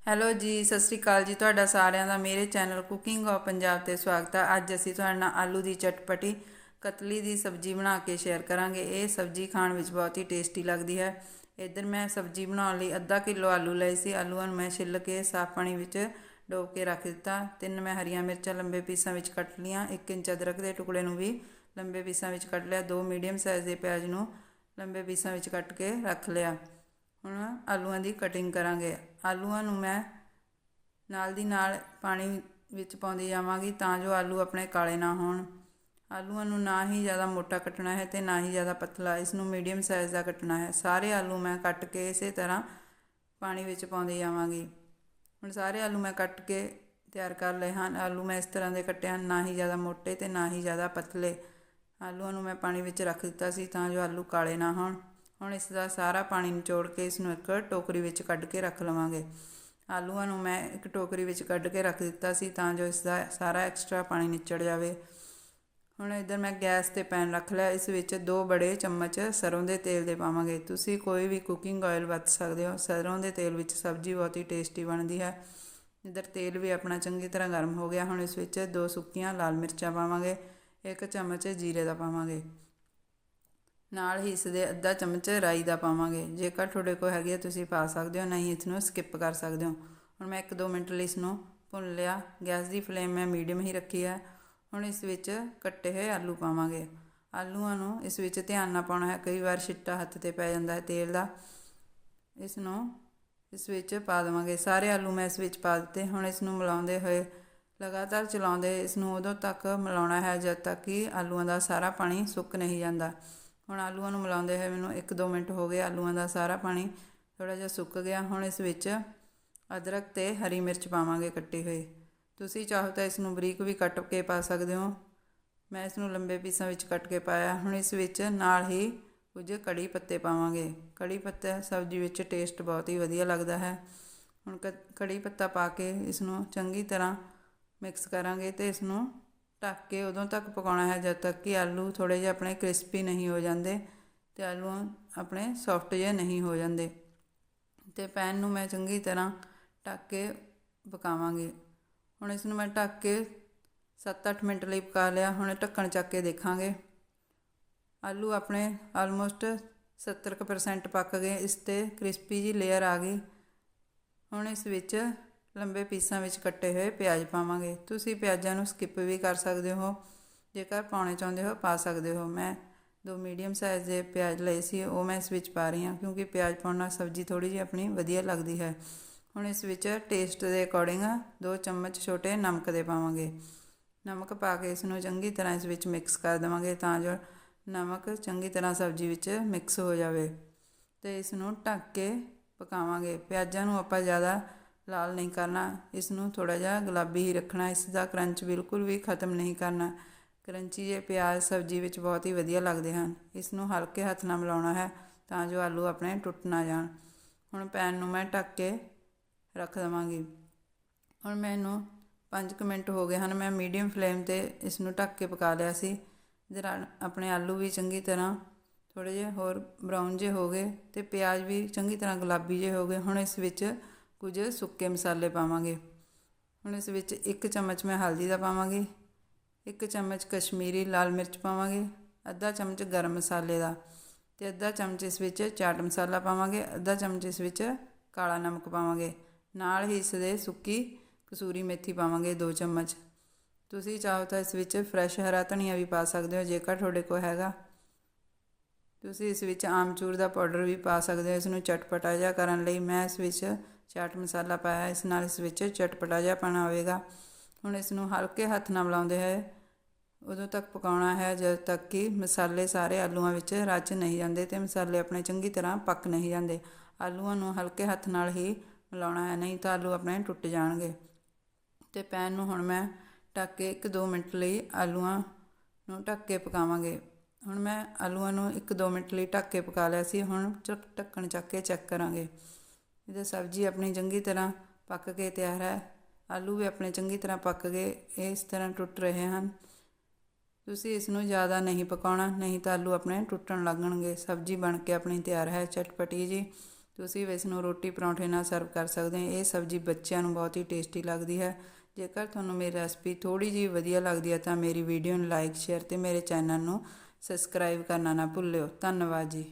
Hello ਜੀ, ਸਤਿ ਸ੍ਰੀ ਅਕਾਲ ਜੀ ਤੁਹਾਡਾ ਸਾਰਿਆਂ ਦਾ, ਮੇਰੇ ਚੈਨਲ ਕੁਕਿੰਗ ਆਫ ਪੰਜਾਬ ਤੇ ਸਵਾਗਤ ਹੈ ਅੱਜ ਅਸੀਂ ਤੁਹਾਡੇ ਨਾਲ ਆਲੂ ਦੀ ਚਟਪਟੀ, ਕਤਲੀ ਦੀ ਸਬਜ਼ੀ ਬਣਾ ਕੇ ਸ਼ੇਅਰ ਕਰਾਂਗੇ। ਇਹ ਸਬਜ਼ੀ ਖਾਣ ਵਿੱਚ ਬਹੁਤ ਹੀ ਟੇਸਟੀ ਲੱਗਦੀ ਹੈ। ਇੱਧਰ ਮੈਂ ਸਬਜ਼ੀ ਬਣਾਉਣ ਲਈ ਅੱਧਾ ਕਿਲੋ ਆਲੂ ਲਏ ਸੀ। ਆਲੂਆਂ ਨੂੰ ਮੈਂ ਛਿੱਲ ਕੇ ਸਾਫ਼ ਪਾਣੀ ਵਿੱਚ ਡੋਬ ਕੇ ਰੱਖ ਦਿੱਤਾ। ਤਿੰਨ ਮੈਂ ਹਰੀਆਂ ਮਿਰਚਾਂ ਲੰਬੇ ਪੀਸਾਂ ਵਿੱਚ ਕੱਟ ਲੀਆਂ 1 ਇੰਚ ਅਦਰਕ ਦੇ ਟੁਕੜੇ ਨੂੰ ਵੀ ਲੰਬੇ ਪੀਸਾਂ ਵਿੱਚ ਕੱਟ ਲਿਆ। ਦੋ ਮੀਡੀਅਮ ਸਾਈਜ਼ ਦੇ ਪਿਆਜ਼ ਨੂੰ ਲੰਬੇ ਪੀਸਾਂ ਵਿੱਚ ਕੱਟ ਕੇ ਰੱਖ ਲਿਆ। ਹੁਣ ਆਲੂਆਂ ਦੀ ਕਟਿੰਗ ਕਰਾਂਗੇ। ਆਲੂਆਂ ਨੂੰ ਮੈਂ ਨਾਲ ਦੀ ਨਾਲ ਪਾਣੀ ਵਿੱਚ ਪਾਉਂਦੀ ਜਾਵਾਂਗੀ ਤਾਂ ਜੋ ਆਲੂ ਆਪਣੇ ਕਾਲੇ ਨਾ ਹੋਣ। ਆਲੂਆਂ ਨੂੰ ਨਾ ਹੀ ਜ਼ਿਆਦਾ ਮੋਟਾ ਕੱਟਣਾ ਹੈ ਤੇ ਨਾ ਹੀ ਜ਼ਿਆਦਾ ਪਤਲਾ, ਇਸ ਨੂੰ ਮੀਡੀਅਮ ਸਾਈਜ਼ ਦਾ ਕੱਟਣਾ ਹੈ। ਸਾਰੇ ਆਲੂ ਮੈਂ ਕੱਟ ਕੇ ਇਸੇ ਤਰ੍ਹਾਂ ਪਾਣੀ ਵਿੱਚ ਪਾਉਂਦੀ ਜਾਵਾਂਗੀ। ਹੁਣ ਸਾਰੇ ਆਲੂ ਮੈਂ ਕੱਟ ਕੇ ਤਿਆਰ ਕਰ ਲਏ ਹਨ। ਆਲੂ ਮੈਂ ਇਸ ਤਰ੍ਹਾਂ ਦੇ ਕੱਟੇ ਹਨ, ਨਾ ਹੀ ਜ਼ਿਆਦਾ ਮੋਟੇ ਤੇ ਨਾ ਹੀ ਜ਼ਿਆਦਾ ਪਤਲੇ। ਆਲੂਆਂ ਨੂੰ ਮੈਂ ਪਾਣੀ ਵਿੱਚ ਰੱਖ ਦਿੱਤਾ ਸੀ ਤਾਂ ਜੋ ਆਲੂ ਕਾਲੇ ਨਾ ਹੋਣ। ਹੁਣ ਇਸ ਦਾ ਸਾਰਾ ਪਾਣੀ ਨਿਚੋੜ ਕੇ ਇਸ ਨੂੰ ਇੱਕ ਟੋਕਰੀ ਵਿੱਚ ਕੱਢ ਕੇ ਰੱਖ ਲਵਾਂਗੇ। ਆਲੂਆਂ ਨੂੰ ਮੈਂ ਇੱਕ ਟੋਕਰੀ ਵਿੱਚ ਕੱਢ ਕੇ ਰੱਖ ਦਿੱਤਾ ਸੀ ਤਾਂ ਜੋ ਇਸ ਦਾ ਸਾਰਾ ਐਕਸਟਰਾ ਪਾਣੀ ਨਿਚੜ ਜਾਵੇ। ਹੁਣ ਇਧਰ ਮੈਂ ਗੈਸ ਤੇ ਪੈਨ ਰੱਖ ਲਿਆ। ਇਸ ਵਿੱਚ ਦੋ ਬੜੇ ਚਮਚ ਸਰੋਂ ਦੇ ਤੇਲ ਦੇ ਪਾਵਾਂਗੇ। ਤੁਸੀਂ ਕੋਈ ਵੀ ਕੁਕਿੰਗ ਆਇਲ ਵਰਤ ਸਕਦੇ ਹੋ। ਸਰੋਂ ਦੇ ਤੇਲ ਵਿੱਚ ਸਬਜ਼ੀ ਬਹੁਤ ਹੀ ਟੇਸਟੀ ਬਣਦੀ ਹੈ। ਇਧਰ ਤੇਲ ਵੀ ਆਪਣਾ ਚੰਗੀ ਤਰ੍ਹਾਂ ਗਰਮ ਹੋ ਗਿਆ। ਹੁਣ ਇਸ ਵਿੱਚ ਦੋ ਸੁੱਕੀਆਂ ਲਾਲ ਮਿਰਚਾਂ ਪਾਵਾਂਗੇ। ਇੱਕ ਚਮਚ ਜੀਰੇ ਦਾ ਪਾਵਾਂਗੇ। ਨਾਲ ਹੀ ਇਸ ਦੇ ਅੱਧਾ ਚਮਚ ਰਾਈ ਦਾ ਪਾਵਾਂਗੇ। ਜੇਕਰ ਤੁਹਾਡੇ ਕੋਲ ਹੈਗੀ ਹੈ ਤੁਸੀਂ ਪਾ ਸਕਦੇ ਹੋ, ਨਹੀਂ ਇਸ ਨੂੰ ਸਕਿਪ ਕਰ ਸਕਦੇ ਹੋ। ਹੁਣ ਮੈਂ 1-2 ਮਿੰਟ ਲਈ ਇਸ ਨੂੰ ਭੁੰਨ ਲਿਆ। ਗੈਸ ਦੀ ਫਲੇਮ ਮੈਂ ਮੀਡੀਅਮ ਹੀ ਰੱਖੀ ਹੈ। ਹੁਣ ਇਸ ਵਿੱਚ ਕੱਟੇ ਹੋਏ ਆਲੂ ਪਾਵਾਂਗੇ। ਆਲੂਆਂ ਨੂੰ ਇਸ ਵਿੱਚ ਧਿਆਨ ਨਾਲ ਪਾਉਣਾ ਹੈ। ਕਈ ਵਾਰ ਛਿੱਟਾ ਹੱਥ ਤੇ ਪੈ ਜਾਂਦਾ ਹੈ ਤੇਲ ਦਾ। ਇਸ ਨੂੰ ਇਸ ਵਿੱਚ ਪਾ ਦੇਵਾਂਗੇ। ਸਾਰੇ ਆਲੂ ਮੈਂ ਇਸ ਵਿੱਚ ਪਾ ਦਿੱਤੇ। ਹੁਣ ਇਸ ਨੂੰ ਮਿਲਾਉਂਦੇ ਹੋਏ, ਲਗਾਤਾਰ ਚਲਾਉਂਦੇ ਇਸ ਨੂੰ ਉਦੋਂ ਤੱਕ ਮਿਲਾਉਣਾ ਹੈ, ਜਦ ਤੱਕ ਕਿ ਆਲੂਆਂ ਦਾ ਸਾਰਾ ਪਾਣੀ ਸੁੱਕ ਨਹੀਂ ਜਾਂਦਾ। ਹੁਣ ਆਲੂਆਂ ਨੂੰ ਮਿਲਾਉਂਦੇ ਹੋਏ ਮੈਨੂੰ 1-2 ਮਿੰਟ ਹੋ ਗਏ ਆਲੂਆਂ ਦਾ ਸਾਰਾ ਪਾਣੀ ਥੋੜਾ ਜਿਹਾ ਸੁੱਕ ਗਿਆ। ਹੁਣ ਇਸ ਵਿੱਚ ਅਦਰਕ ਤੇ ਹਰੀ ਮਿਰਚ ਪਾਵਾਂਗੇ ਕੱਟੇ ਹੋਏ ਤੁਸੀਂ ਚਾਹੋ ਤਾਂ ਇਸ ਨੂੰ ਬਰੀਕ ਵੀ ਕੱਟ ਕੇ ਪਾ ਸਕਦੇ ਹੋ। ਮੈਂ ਇਸ ਨੂੰ ਲੰਬੇ ਪੀਸਾਂ ਵਿੱਚ ਕੱਟ ਕੇ ਪਾਇਆ। ਹੁਣ ਇਸ ਵਿੱਚ ਨਾਲ ਹੀ ਕੁਝ ਕੜੀ ਪੱਤੇ ਪਾਵਾਂਗੇ। ਕੜੀ ਪੱਤਾ ਸਬਜ਼ੀ ਵਿੱਚ ਟੇਸਟ ਬਹੁਤ ਹੀ ਵਧੀਆ ਲੱਗਦਾ ਹੈ। ਹੁਣ ਕੜੀ ਪੱਤਾ ਪਾ ਕੇ ਇਸ ਨੂੰ ਚੰਗੀ ਤਰ੍ਹਾਂ ਮਿਕਸ ਕਰਾਂਗੇ ਤੇ ਇਸ ਨੂੰ ਢੱਕ ਕੇ ਉਦੋਂ ਤੱਕ ਪਕਾਉਣਾ ਹੈ, ਜਦ ਤੱਕ ਕਿ ਆਲੂ ਥੋੜ੍ਹੇ ਜਿਹੇ ਆਪਣੇ ਕ੍ਰਿਸਪੀ ਨਹੀਂ ਹੋ ਜਾਂਦੇ ਅਤੇ ਆਲੂ ਆਪਣੇ ਸੌਫਟ ਜਿਹੇ ਨਹੀਂ ਹੋ ਜਾਂਦੇ। ਅਤੇ ਪੈਨ ਨੂੰ ਮੈਂ ਚੰਗੀ ਤਰ੍ਹਾਂ ਢੱਕ ਕੇ ਪਕਾਵਾਂਗੀ। ਹੁਣ ਇਸ ਨੂੰ ਮੈਂ ਢੱਕ ਕੇ 7-8 ਮਿੰਟ ਲਈ ਪਕਾ ਲਿਆ, ਹੁਣ ਢੱਕਣ ਚੱਕ ਕੇ ਦੇਖਾਂਗੇ। ਆਲੂ ਆਪਣੇ ਆਲਮੋਸਟ 70% ਪੱਕ ਗਏ, ਇਸ ਤੇ ਕ੍ਰਿਸਪੀ ਜੀ ਲੇਅਰ ਆ ਗਈ। ਹੁਣ ਇਸ ਵਿੱਚ ਲੰਬੇ ਪੀਸਾਂ ਵਿੱਚ ਕੱਟੇ ਹੋਏ ਪਿਆਜ਼ ਪਾਵਾਂਗੇ। ਤੁਸੀਂ ਪਿਆਜ਼ਾਂ ਨੂੰ ਸਕਿਪ ਵੀ ਕਰ ਸਕਦੇ ਹੋ। ਜੇਕਰ ਪਾਉਣੇ ਚਾਹੁੰਦੇ ਹੋ, ਪਾ ਸਕਦੇ ਹੋ। ਮੈਂ ਦੋ ਮੀਡੀਅਮ ਸਾਈਜ਼ ਦੇ ਪਿਆਜ਼ ਲਏ ਸੀ, ਉਹ ਮੈਂ ਇਸ ਵਿੱਚ ਪਾ ਰਹੀ ਹਾਂ, ਕਿਉਂਕਿ ਪਿਆਜ਼ ਪਾਉਣ ਨਾਲ ਸਬਜ਼ੀ ਥੋੜੀ ਜਿਹੀ ਆਪਣੀ ਵਧੀਆ ਲੱਗਦੀ ਹੈ। ਹੁਣ ਇਸ ਵਿੱਚ ਟੇਸਟ ਦੇ ਅਕੋਰਡਿੰਗ ਦੋ ਚਮਚ ਛੋਟੇ ਨਮਕ ਦੇ ਪਾਵਾਂਗੇ। ਨਮਕ ਪਾ ਕੇ ਇਸ ਨੂੰ ਚੰਗੀ ਤਰ੍ਹਾਂ ਇਸ ਵਿੱਚ ਮਿਕਸ ਕਰ ਦੇਵਾਂਗੇ ਤਾਂ ਜੋ ਨਮਕ ਚੰਗੀ ਤਰ੍ਹਾਂ ਸਬਜ਼ੀ ਵਿੱਚ ਮਿਕਸ ਹੋ ਜਾਵੇ। ਤੇ ਇਸ ਨੂੰ ਢੱਕ ਕੇ ਪਕਾਵਾਂਗੇ। ਪਿਆਜ਼ਾਂ ਨੂੰ ਆਪਾਂ ਜ਼ਿਆਦਾ ਲਾਲ ਨਹੀਂ ਕਰਨਾ। ਇਸ ਨੂੰ ਥੋੜਾ ਜਿਹਾ ਗੁਲਾਬੀ ਹੀ ਰੱਖਣਾ। ਇਸ ਦਾ ਕਰੰਚ ਬਿਲਕੁਲ ਵੀ ਖਤਮ ਨਹੀਂ ਕਰਨਾ। ਕਰੰਚੀ ਜੇ ਪਿਆਜ਼ ਸਬਜ਼ੀ ਵਿੱਚ ਬਹੁਤ ਹੀ ਵਧੀਆ ਲੱਗਦੇ ਹਨ। ਇਸ ਨੂੰ ਹਲਕੇ ਹੱਥ ਨਾਲ ਮਿਲਾਉਣਾ ਹੈ ਤਾਂ ਜੋ ਆਲੂ ਆਪਣੇ ਟੁੱਟ ਨਾ ਜਾਣ। ਹੁਣ ਪੈਨ ਨੂੰ ਮੈਂ ਢੱਕ ਕੇ ਰੱਖ ਦਵਾਂਗੀ। ਹੁਣ ਮੈਨੂੰ 5 ਮਿੰਟ ਹੋ ਗਏ ਹਨ। ਮੈਂ ਮੀਡੀਅਮ ਫਲੇਮ ਤੇ ਇਸ ਨੂੰ ਢੱਕ ਕੇ ਪਕਾ ਲਿਆ ਸੀ। ਇਧਰ ਆਪਣੇ ਆਲੂ ਵੀ ਚੰਗੀ ਤਰ੍ਹਾਂ ਥੋੜੇ ਜਿਹਾ ਹੋਰ ਬਰਾਊਨ ਜੇ ਹੋ ਗਏ ਤੇ ਪਿਆਜ਼ ਵੀ ਚੰਗੀ ਤਰ੍ਹਾਂ ਗੁਲਾਬੀ ਜੇ ਹੋ ਗਏ। ਹੁਣ ਇਸ ਵਿੱਚ ਕੁਝ ਸੁੱਕੇ ਮਸਾਲੇ ਪਾਵਾਂਗੇ। ਹੁਣ ਇਸ ਵਿੱਚ 1 ਚਮਚ ਮੈਂ ਹਲਦੀ ਦਾ ਪਾਵਾਂਗੀ। 1 ਚਮਚ ਕਸ਼ਮੀਰੀ ਲਾਲ ਮਿਰਚ ਪਾਵਾਂਗੇ। ਅੱਧਾ ਚਮਚ ਗਰਮ ਮਸਾਲੇ ਦਾ ਤੇ ਅੱਧਾ ਚਮਚ ਇਸ ਵਿੱਚ ਚਾਟ ਮਸਾਲਾ ਪਾਵਾਂਗੇ। ਅੱਧਾ ਚਮਚ ਇਸ ਵਿੱਚ ਕਾਲਾ ਨਮਕ ਪਾਵਾਂਗੇ। ਨਾਲ ਹੀ ਇਸ ਦੇ ਸੁੱਕੀ ਕਸੂਰੀ ਮੇਥੀ ਪਾਵਾਂਗੇ 2 ਚਮਚ। ਤੁਸੀਂ ਚਾਹੋ ਤਾਂ ਇਸ ਵਿੱਚ ਫਰੈਸ਼ ਹਰਾ ਧਨੀਆ ਵੀ ਪਾ ਸਕਦੇ ਹੋ ਜੇਕਰ ਤੁਹਾਡੇ ਕੋਲ ਹੈਗਾ। ਤੁਸੀਂ ਇਸ ਵਿੱਚ ਆਮਚੂਰ ਦਾ ਪਾਊਡਰ ਵੀ ਪਾ ਸਕਦੇ ਹੋ। ਇਸ ਨੂੰ ਚਟਪਟਾ ਜਿਹਾ ਕਰਨ ਲਈ ਮੈਂ ਇਸ ਵਿੱਚ ਚਾਟ ਮਸਾਲਾ ਪਾਇਆ, ਇਸ ਨਾਲ ਇਸ ਵਿੱਚ ਚਟਪਟਾ ਜਿਹਾ ਪਾਣਾ ਹੋਵੇਗਾ। ਹੁਣ ਇਸ ਨੂੰ ਹਲਕੇ ਹੱਥ ਨਾਲ ਮਿਲਾਉਂਦੇ ਹੈ ਉਦੋਂ ਤੱਕ ਪਕਾਉਣਾ ਹੈ, ਜਦ ਤੱਕ ਕਿ ਮਸਾਲੇ ਸਾਰੇ ਆਲੂਆਂ ਵਿੱਚ ਰਚ ਨਹੀਂ ਜਾਂਦੇ ਤੇ ਮਸਾਲੇ ਆਪਣੇ ਚੰਗੀ ਤਰ੍ਹਾਂ ਪੱਕ ਨਹੀਂ ਜਾਂਦੇ। ਆਲੂਆਂ ਨੂੰ ਹਲਕੇ ਹੱਥ ਨਾਲ ਹੀ ਮਿਲਾਉਣਾ ਹੈ, ਨਹੀਂ ਤਾਂ ਆਲੂ ਆਪਣੇ ਟੁੱਟ ਜਾਣਗੇ। ਤੇ ਪੈਨ ਨੂੰ ਹੁਣ ਮੈਂ ਢੱਕ ਕੇ 1-2 ਮਿੰਟ ਲਈ ਆਲੂਆਂ ਨੂੰ ਢੱਕ ਕੇ ਪਕਾਵਾਂਗੇ। ਹੁਣ ਮੈਂ ਆਲੂਆਂ ਨੂੰ 1-2 ਮਿੰਟ ਲਈ ਢੱਕ ਕੇ ਪਕਾ ਲਿਆ ਸੀ, ਹੁਣ ਢੱਕਣ ਚੱਕ ਕੇ ਚੈੱਕ ਕਰਾਂਗੇ। ਇਹਦਾ ਸਬਜ਼ੀ ਆਪਣੀ ਚੰਗੀ ਤਰ੍ਹਾਂ ਪੱਕ ਕੇ ਤਿਆਰ ਹੈ। ਆਲੂ ਵੀ ਆਪਣੇ ਚੰਗੀ ਤਰ੍ਹਾਂ ਪੱਕ ਗਏ ਇਸ ਤਰ੍ਹਾਂ ਟੁੱਟ ਰਹੇ ਹਨ। ਤੁਸੀਂ ਇਸ ਨੂੰ ਜ਼ਿਆਦਾ ਨਹੀਂ ਪਕਾਉਣਾ, ਨਹੀਂ ਤਾਂ ਆਲੂ ਆਪਣੇ ਟੁੱਟਣ ਲੱਗਣਗੇ। ਸਬਜ਼ੀ ਬਣ ਕੇ ਆਪਣੀ ਤਿਆਰ ਹੈ। ਚਟਪਟੀ ਜੀ, ਤੁਸੀਂ ਵੀ ਇਸ ਨੂੰ ਰੋਟੀ ਪਰੌਂਠੇ ਨਾਲ ਸਰਵ ਕਰ ਸਕਦੇ ਹੋ। ਇਹ ਸਬਜ਼ੀ ਬੱਚਿਆਂ ਨੂੰ ਬਹੁਤ ਹੀ ਟੇਸਟੀ ਲੱਗਦੀ ਹੈ। ਜੇਕਰ ਤੁਹਾਨੂੰ ਮੇਰੀ ਰੈਸਪੀ ਥੋੜੀ ਜਿਹੀ ਵਧੀਆ ਲੱਗਦੀ ਹੈ ਤਾਂ ਮੇਰੀ ਵੀਡੀਓ ਨੂੰ ਲਾਈਕ, ਸ਼ੇਅਰ ਤੇ ਮੇਰੇ ਚੈਨਲ ਨੂੰ ਸਬਸਕ੍ਰਾਈਬ ਕਰਨਾ ਨਾ ਭੁੱਲਿਓ। ਧੰਨਵਾਦ ਜੀ।